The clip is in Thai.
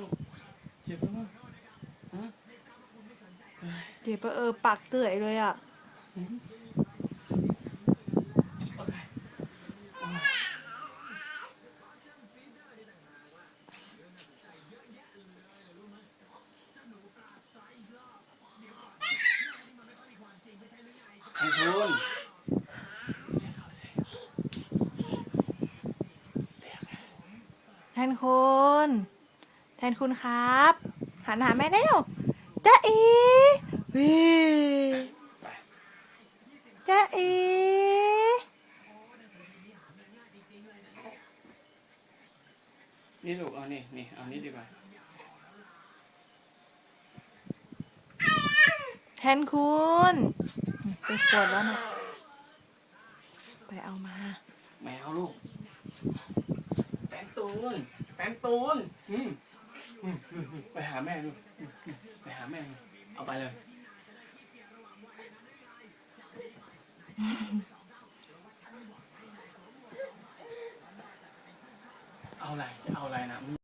ลูกเจ็บแล้วมั้งฮะเจ็บปะเออปากเตื่อยเลยอะหืมโอเคโอ้ยไอ้คุณแทนคุณ แทนคุณครับหันหาแม่ได้วจ้าอีวิไปจ้าอีนี่ลูกเอานี่นี่เอานี่ดีกว่าแทนคุณไปขวดแล้วนะไปเอามาแมวลูกแปนตูนแปนตูนอืมอืมอืมอืม ไปหาแม่ดูไปหาแม่ลูเอาไปเลย เอาอะไรจะเอาอะไรนะ